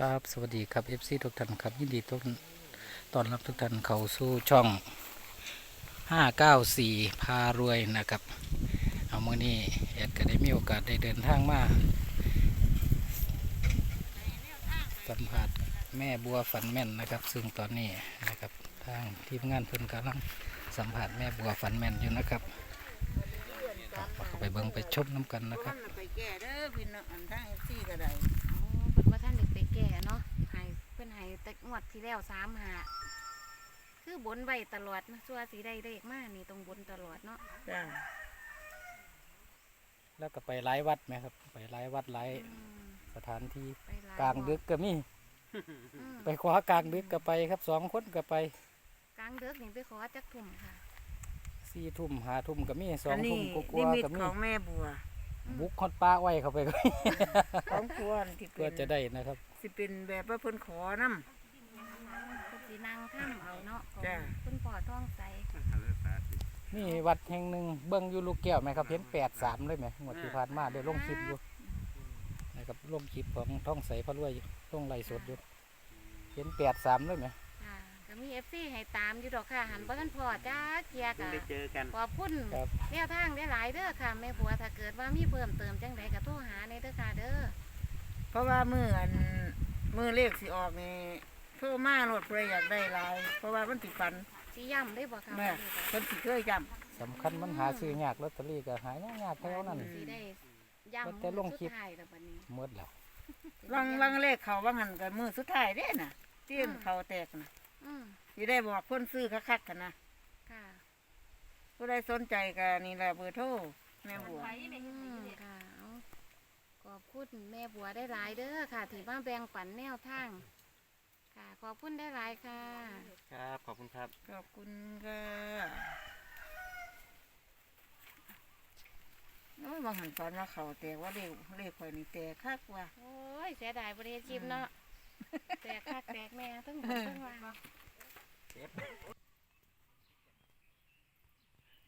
ครับสวัสดีครับ FC ทุกท่านครับ ยินดีต้อนต้อนรับทุกท่านเข้าสู่ช่อง 594 พารวยนะครับ เอามื่อนี้แอดก็ได้มีโอกาสได้เดินทางมาสัมผัสแม่บัวฝันแม่นนะครับ ซึ่งตอนนี้นะครับทางทีมงานเพิ่นกำลังสัมผัสแม่บัวฝันแม่นอยู่นะครับเราก็ไปเบิ่งไปชมน้ำกันนะครับไปแก้เด้อพี่น้องทางเอฟซีก็ได้ แก่เนาะให้เพิ่นให้แต่งวดที่แล้วสามหาคือบนไว้ตลอดนะชัวาสีได้เลขมากนี่ต้องบนตลอดเนาะจ้าแล้วก็ไปหลายวัดไหมครับ ไปหลายวัดหลายอืมสถานที่ไปหลยกลางดึกก็มี อืมไปขวากลางดึกก็ไปครับสองคนก็ไปกลางดึกนี่ไปขอจักทุ่มค่ะสี่ทุ่มหาทุ่มก็มีสออังนทุ่นี้มกนิลัวามิๆตก็มีของแม่บัว บุกฮอดป้าไว้เข้าไปก็มีของควรที่เพื่เป็อนจะได้นะครับ สิเป็นแบบว่าเพิ่นขอน้เพิ่นสินั่งถ้ำเอาเนาะของจ้ะเพิ่นปอท้องใสนี่วัดแห่งหนึ่งเบิ้งอยู่ลูกแก้วไหมครับ เห็นแปดสามเลยไหมงวดที่ผ่านมาได้ลงคลิปอยู่นะครับลงคลิปของท่องใสพระรวยอยู่ลงไล่สดอยู่ เห็นแปดสามเลยไหม ค่ะก็มี FC ให้ตามอยู่ดอกค่ะ หันบ่ทันพอจ้าเกียกะได้เจอกันขอบคุณครับ แนวทางได้หลายเด้อค่ะแม่บัวถ้าเกิดว่ามีเพิ่มเติมจังใดก็โทรหาในเด้อค่ะเด้อำเพราะว่ามืออันมือเลขสิออกนี่โทรมาโลดเพื่ออยากได้หลาย เพราะว่ามันติฝันสิย่ำได้บ่ค่ะแม่เพิ่นสิเคยจสำคัญมันหาซื้อยากลอตเตอรี่ก็หายยากแถวนั้น สิได้ย่ำแต่ลงคลิป สุดท้ายแล้วบัดนี้หมดแล้วำวังวังเลขเขาวังหันกันมือสุดท้ายเด้น่ะเตี้ยนเขาแตกน่ะ อืมสิได้บอกเพิ่นซื้อคักๆกันนะค่ะผู้ใดสนใจก็นี่แหละเบอร์โทรแม่บัว อืมค่ะเอาขอบคุณแม่บัวได้หลายเด้อค่ะที่มาแบ่งปันแนวทางค่ะ ขอบคุณได้หลายค่ะ ครับ ขอบคุณครับ ขอบคุณค่ะโอ้ยบางหันฝันว่าเขาแตกว่าเลขเลขข่อยนี่แตกคักว่ะโอ้ยเสียดายบริเวณจิมเนาะ แตกคักแตกแม่ทั้งหมดทั้งวัน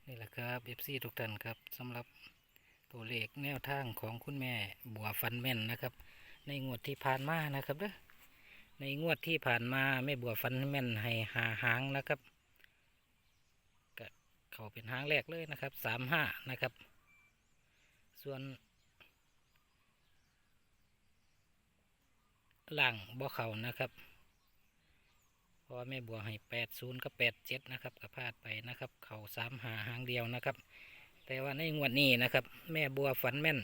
นี่แหละครับเอฟซีทุกท่านครับสำหรับตัวเลขแนวทางของคุณแม่บัวฟันแม่นนะครับ ในงวดที่ผ่านมานะครับเด้อในงวดที่ผ่านมาแม่บัวฟันแม่นให้หาหางนะครับก็เขาเป็นหางแรกเลยนะครับสามห้านะครับ ส่วน หลังบ่เขานะครับเพราะว่าแม่บัวให้แปดศูนย์กับแปดเจ็ดนะครับก็พลาดไปนะครับ เข่าสามหาหางเดียวนะครับ แต่ว่าในงวดนี้นะครับ แม่บัวฝันแม่น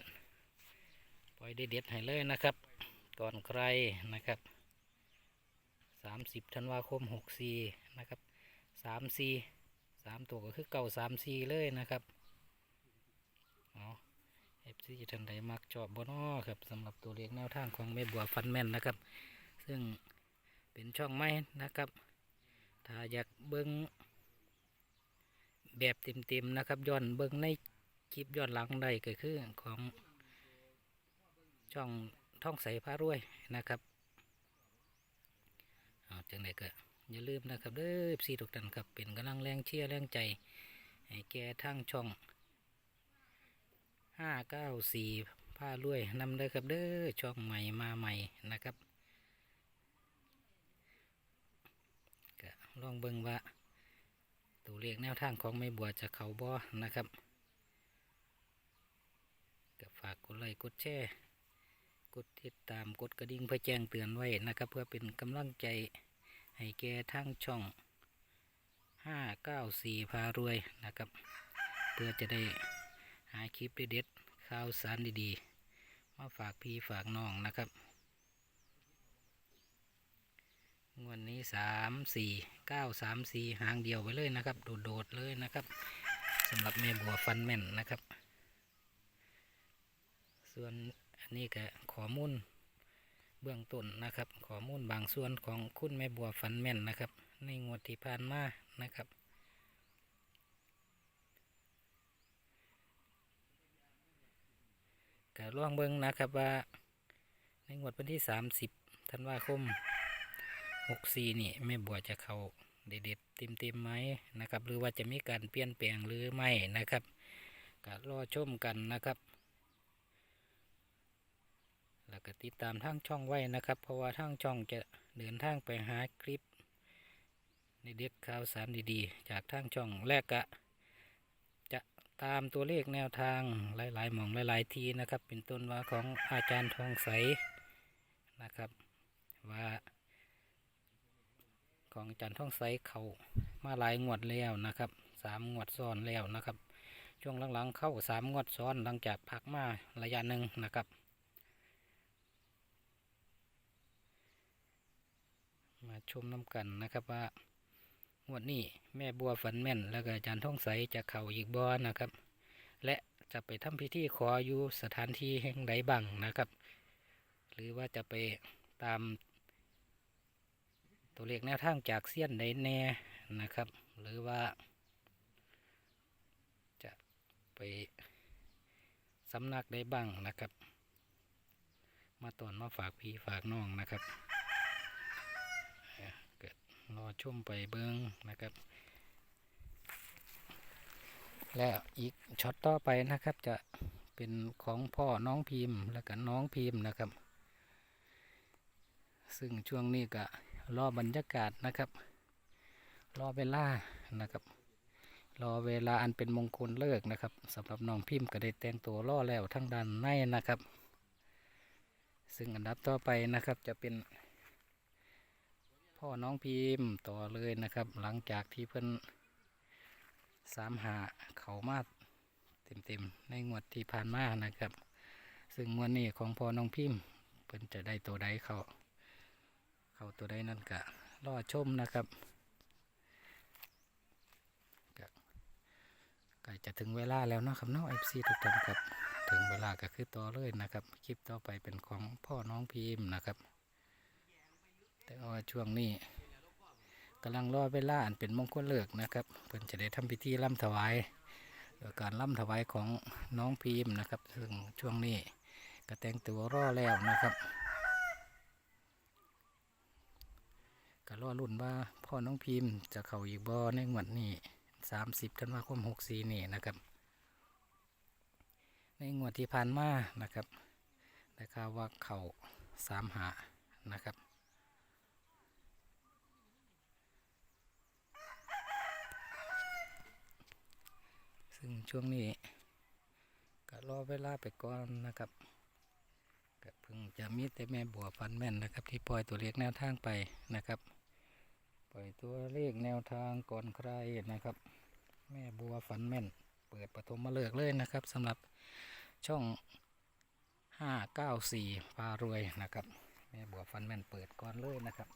ปล่อยเด็ดๆให้เลยนะครับ ก่อนใครนะครับสามสิบธันวาคมหกสี่นะครับสามสี่สามตัวก็คือเก่าสามสี่เลยนะครับ เอาเอ ฟซีท่านใดมักชอบบนอ้อครับสำหรับตัวเลขแนวทางของแม่บัวฟันแม่นนะครับ ซึ่งเป็นช่องไม้นะครับ ถ้าอยากเบิ้งแบบเต็มๆนะครับย้อนเบิ้งในคลิปย้อนหลังได้ก็คือของช่องท่องใสพารวยนะครับเอาจังไดก็อย่าลืมนะครับเด้อสีทุกท่านครับเป็นกำลังแรงเชียร์แรงใจให้แก่ทั้งช่อง ห้าเก้าสี่พารวยนำเลยครับเด้อช่องใหม่มาใหม่นะครับก็ลองเบิ่งว่าตัวเลขแนวทางของไม่บัวจะเขาบ่นะครับก็ฝากกดไลค์กดแชร์กดติดตามกดกระดิ่งเพื่อแจ้งเตือนไว้นะครับ เพื่อเป็นกำลังใจให้แกทั้งช่อง 594 พารวยนะครับ เพื่อจะได้ หาคลิปเด็ดๆข่าวสารดีๆ มาฝากพี่ฝากน้องนะครับ งวันนี้3 4 9 3 4หางเดียวไปเลยนะครับ โดดๆเลยนะครับสำหรับแม่บัวฟันแม่นนะครับ ส่วนอันนี้ก็ขอมูลเบื้องต้นนะครับ ข้อมูลบางส่วนของคุณแม่บัวฟันแม่นนะครับ ในงวดที่ผ่านมานะครับ ก็ล่องเบิ้งนะครับว่า ในงวดวันที่ 30ธันวาคม64นี่แม่บัวจะเข้าเด็ดๆเต็มๆไหมนะครับ หรือว่าจะมีการเปลี่ยนแปลงหรือไม่นะครับก็รอชมกันนะครับ แล้วก็ติดตามทางช่องไว้นะครับ เพราะว่าทางช่องจะเดินทางไปหาคลิปในเด็ดข่าวสารดีๆ จากทางช่องแรกกะจะ ตามตัวเลขแนวทางหลายๆหม่องหลายๆทีนะครับ เป็นต้นว่าของอาจารย์ทองใสนะครับ ว่าของอาจารย์ทองใสเขามาหลายงวดแล้วนะครับสามงวดซ้อนแล้วนะครับ ช่วงหลังๆเข้าสามงวดซ้อนหลังจากพักมาระยะหนึ่งนะครับมาชมน้ำกันนะครับว่า งวดนี้แม่บัวฝันแม่น แล้วก็อาจารย์ท่องใสจะเข่าอีกบอนะครับ และจะไปทำพิธีขออยู่สถานที่แห่งใดบ้างนะครับ หรือว่าจะไปตาม ตัวเลขแนวทางจากเสี้ยนใดแน่นะครับ หรือว่า จะไปสำนักใดบ้างนะครับ มาตอนมาฝากพี่ฝากน้องนะครับ รอชมไปเบิ้งนะครับ และอีกช็อตต่อไปนะครับจะเป็นของพ่อน้องพิมพ์แล้วก็น้องพิมพ์นะครับ ซึ่งช่วงนี้ก็รอบรรยากาศนะครับ รอเวลานะครับ รอเวลาอันเป็นมงคลเลิกนะครับสำหรับน้องพิมพ์ก็ได้แต่งตัวรอแล้วทั้งด้านในนะครับ ซึ่งอันดับต่อไปนะครับจะเป็น พ่อน้องพิมพ์ต่อเลยนะครับ หลังจากที่เพิ่นสามหาเขามาเต็มๆ ในงวดที่ผ่านมานะครับ ซึ่งงวดนี้ของพ่อน้องพิมพ์เพิ่นจะได้ตัวใดเขาเขาตัวใดนั่นก็รอชมนะครับก็ใกล้จะถึงเวลาแล้วนะครับน้องเอฟซีทุกท่านครับ ถึงเวลาก็คือต่อเลยนะครับ คลิปต่อไปเป็นของพ่อน้องพิมพ์นะครับ แต่ว่าช่วงนี้กำลังรอเวลาอันเป็นมงคลเลิกนะครับเพิ่นจะได้ทำพิธีล่ำถวายโดยการล่ำถวายของน้องพิมนะครับ ซึ่งช่วงนี้ก็แต่งตัวรอแล้วนะครับก็รอรุ่นว่าพ่อน้องพิมจะเข้าอีกบอในงวดนี้30ธันวาคม64นี่นะครับ ในงวดที่ผ่านมานะครับได้ข่าวว่าเข่าสามหานะครับ ช่วงนี้ก็รอเวลาไปก่อนนะครับก็เพิ่งจะมีแต่แม่บัวฟันแม่นนะครับ ที่ปล่อยตัวเลขแนวทางไปนะครับ ปล่อยตัวเลขแนวทางก่อนใครนะครับ แม่บัวฟันแม่น เปิดปฐมมาเลิกเลยนะครับสำหรับช่อง 594พารวยนะครับ แม่บัวฟันแม่นเปิดก่อนเลยนะครับ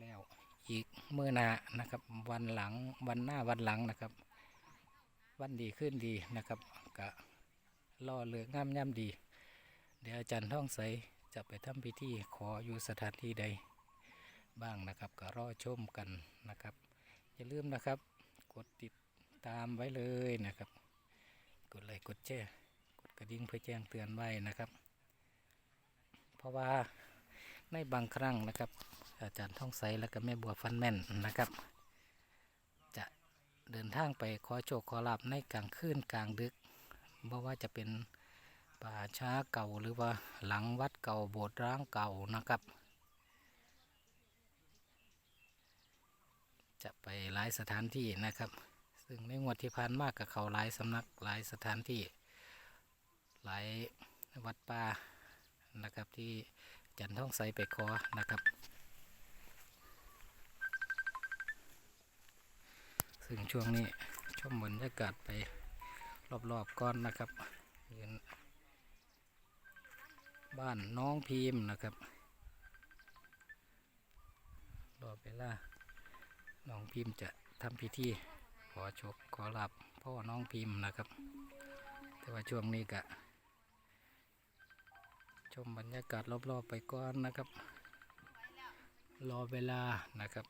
แล้วอีกเมื่อนานะครับ วันหลังวันหน้าวันหลังนะครับ วันดีขึ้นดีนะครับกะล่อเลือกงามย่ำดี เดี๋ยวอาจารย์ท่องใสจะไปทำพิธีขออยู่สถานที่ใดบ้างนะครับก็รอชมกันนะครับ อย่าลืมนะครับ กดติดตามไว้เลยนะครับ กดไลค์กดแชร์กดกระดิ่งเพื่อแจ้งเตือนไว้นะครับ เพราะว่าในบางครั้งนะครับ อาจารย์ท่องใสและก็แม่บัวฟันแม่นนะครับ เดินทางไปขอโชคขอลาบในกลางคืนกลางดึกเพราะว่าจะเป็นป่าช้าเก่าหรือว่าหลังวัดเก่าโบสถ์ร้างเก่านะครับ จะไปหลายสถานที่นะครับ ซึ่งในงวดที่ผ่านมากกับเขาหลายสำนักหลายสถานที่หลายวัดป่านะครับที่จันท่องใสไปขอนะครับ ซึ่งช่วงนี้ชมบรรยากาศไปรอบๆก้อนนะครับยืนบ้านน้องพิมพ์นะครับ รอเวลาน้องพิมพ์จะทำพิธีขอโชคขอลาบพ่อน้องพิมพ์นะครับ แต่ว่าช่วงนี้ก็ชมบรรยากาศรอบๆไปก่อนนะครับ รอเวลานะครับ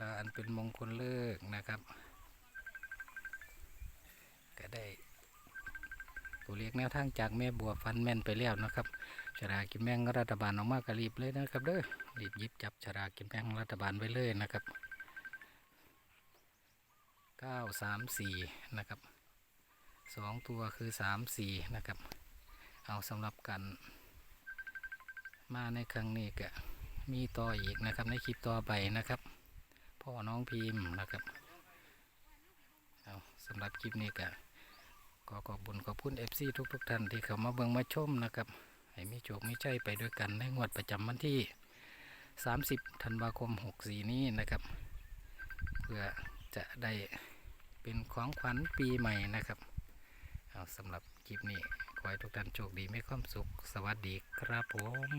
รอเวันเป็นมงคลเลิกนะครับ ก็ได้ตัวเลขแนวทางจากแม่บัวฟันแม่นไปแล้วนะครับฉลากินแบ่งรัฐบาลออกมากระรีบเลยนะครับเด้อรีบยิบจับฉลากินแบ่งรัฐบาลไว้เลยนะครับ 934 นะครับสองตัวคือสามสี่นะครับ เอาสำหรับกัน มาในครั้งนี้ก็มีต่ออีกนะครับในคลิปต่อไปนะครับ พ่อน้องพิมพ์นะครับเอาสำหรับคลิปนี้ก็ขอขอบคุญขอบคุณ FC ทุกทุกๆท่านที่เข้ามาเบิ่งมาชมนะครับให้มีโชคมีใจไปด้วยกันในงวดประจำวันที่ 30 ธันวาคม 64 นี้นะครับ เพื่อจะได้เป็นของขวัญปีใหม่นะครับเอาสำหรับคลิปนี้ขอให้ทุกท่านโชคดีมีความสุข สวัสดีครับผม